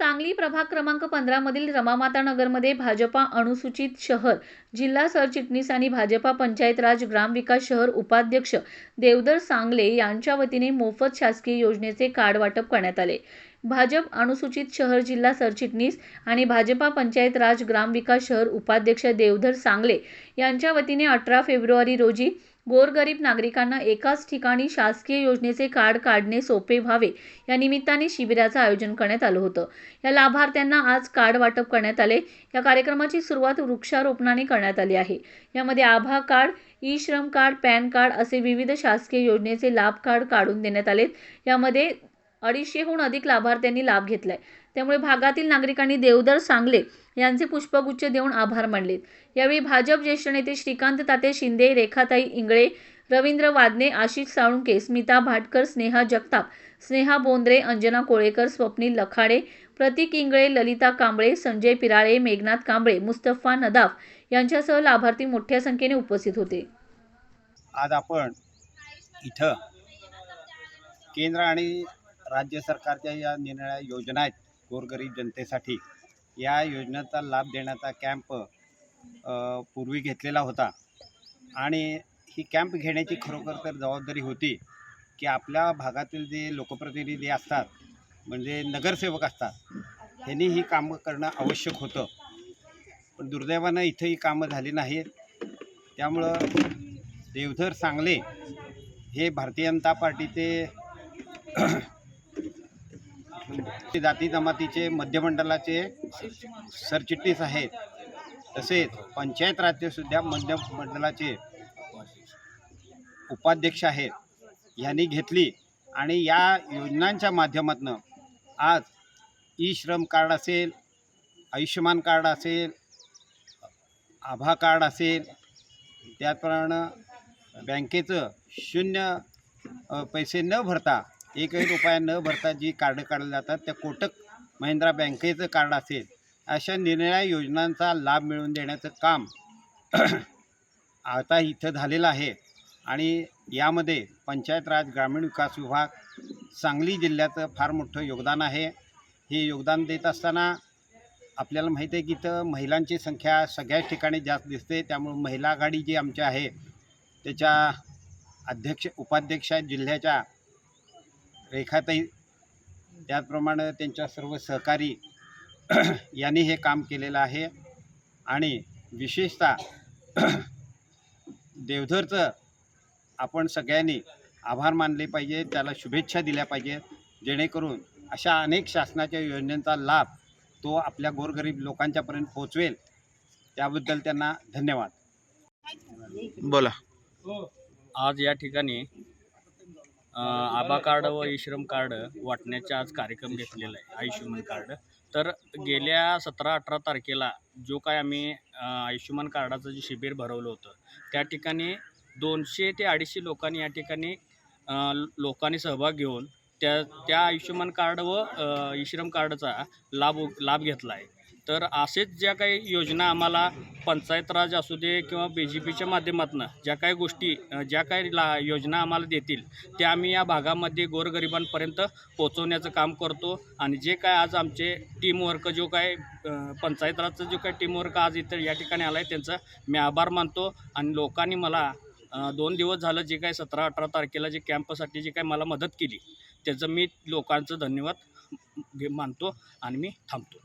सांगली प्रभाग क्रमांक पंधरामधील रमामाता नगरमध्ये भाजपा अनुसूचित शहर जिल्हा सरचिटणीस आणि भाजपा पंचायत राज ग्रामविकास शहर उपाध्यक्ष देवदर सांगले यांच्या वतीने मोफत शासकीय योजनेचे कार्ड वाटप करण्यात आले. भाजप अनुसूचित शहर जिल्हा सरचिटणीस आणि भाजपा पंचायत राज ग्रामविकास शहर उपाध्यक्ष देवधर सांगले यांच्या वतीने अठरा फेब्रुवारी रोजी गोरगरीब नागरिकांना एकाच ठिकाणी शासकीय योजनेचे कार्ड काढणे सोपे व्हावे. या निमित्ताने शिबिराचं आयोजन करण्यात आलं होतं. या लाभार्थ्यांना आज कार्ड वाटप करण्यात आले. या कार्यक्रमाची सुरुवात वृक्षारोपणाने करण्यात आली आहे. यामध्ये आभा card e Shram card PAN card असे विविध शासकीय योजनेचे लाभ कार्ड काढून देण्यात आलेत. यामध्ये अडीचशेहून अधिक लाभार्थ्यांनी लाभ घेतलाय. त्यामुळे भागातील नागरिकांनी देवदर सांगले यांचे पुष्पगुच्छ देऊन आभार मानलेत यावेळी भाजप ज्येष्ठ नेते श्रीकांत ताते शिंदे रेखाताई इंगळे रवींद्र वादने आशिष साळुंके स्मिता भाटकर स्नेहा जगताप स्नेहा बोंद्रे अंजना कोळेकर स्वप्नील लखाडे प्रतीक इंगळे ललिता कांबळे संजय पिराळे मेघनाथ कांबळे मुस्तफा नदाफ यांच्यासह लाभार्थी मोठ्या संख्येने उपस्थित होते. आज आपण इथं केंद्र आणि राज्य सरकारच्या या निराळ्या योजना आहेत गोरगरीब जनतेसाठी. या योजनेचा लाभ देण्याचा कॅम्प पूर्वी घेतलेला होता. आणि ही कॅम्प घेण्याची खरोखर तर जबाबदारी होती की आपल्या भागातील जे लोकप्रतिनिधी असतात म्हणजे नगरसेवक असतात ह्यांनी ही कामं करणं आवश्यक होतं. पण दुर्दैवानं इथं ही कामं झाली नाहीत. त्यामुळं देवधर सांगले हे भारतीय जनता पार्टीचे जाती जमातीचे मध्यमंडळाचे सरचिटणीस आहेत तसेच पंचायत राज्यसुद्धा मध्य मंडळाचे उपाध्यक्ष आहेत यांनी घेतली आणि या योजनांच्या माध्यमातून आज ई श्रम कार्ड असेल आयुष्यमान कार्ड असेल आभा कार्ड असेल त्याचप्रमाणे बँकेचं शून्य पैसे न भरता एकही रुपया न भरता जी कार्ड काढली जातात त्या कोटक महिंद्रा बँकेचं कार्ड असेल अशा निरनिळ्या योजनांचा लाभ मिळवून देण्याचं काम आता इथं झालेलं आहे. आणि यामध्ये पंचायत राज ग्रामीण विकास विभाग सांगली जिल्ह्याचं फार मोठं योगदान आहे. हे योगदान देत असताना आपल्याला माहीत आहे की इथं महिलांची संख्या सगळ्याच ठिकाणी जास्त दिसते. त्यामुळे महिला आघाडी जी आमची आहे त्याच्या अध्यक्ष उपाध्यक्ष जिल्ह्याच्या रेखाताई त्याचप्रमाणे त्यांच्या सर्व सहकारी यांनी हे काम केलेलं आहे. आणि विशेषतः देवधरचं आपण सगळ्यांनी आभार मानले पाहिजे त्याला शुभेच्छा दिल्या पाहिजेत. जेणेकरून अशा अनेक शासनाच्या योजनांचा लाभ तो आपल्या गोरगरीब लोकांच्यापर्यंत पोहोचवेल. त्याबद्दल त्यांना धन्यवाद. बोला. आज या ठिकाणी आभा कार्ड व ईश्रम कार्ड वाटण्याचा आज कार्यक्रम घेतलेला आहे आयुष्यमान कार्ड. तर गेल्या सतरा अठरा तारखेला जो काय आम्ही आयुष्यमान कार्डाचं जे शिबिर भरवलं होतं त्या ठिकाणी दोनशे ते अडीचशे लोकांनी या ठिकाणी लोकांनी सहभाग घेऊन त्या त्या आयुष्यमान कार्ड व इश्रम ईश्रम कार्डचा लाभ लाभ घेतला आहे. तर असेच ज्या काही योजना आम्हाला पंचायत राज असू दे किंवा बी जे पीच्या माध्यमातून ज्या काही गोष्टी ज्या काही ला योजना आम्हाला देतील त्या आम्ही या भागामध्ये गोरगरिबांपर्यंत पोचवण्याचं काम करतो. आणि जे काय आज आमचे टीमवर्क जो काय पंचायत राजचं जो काय टीमवर्क आज इथं या ठिकाणी आला आहे त्यांचा मी आभार मानतो. आणि लोकांनी मला दोन दिवस झालं जे काय सतरा अठरा तारखेला जे कॅम्पसाठी जे काय मला मदत केली त्याचं मी लोकांचं धन्यवाद घे- मानतो आणि मी थांबतो.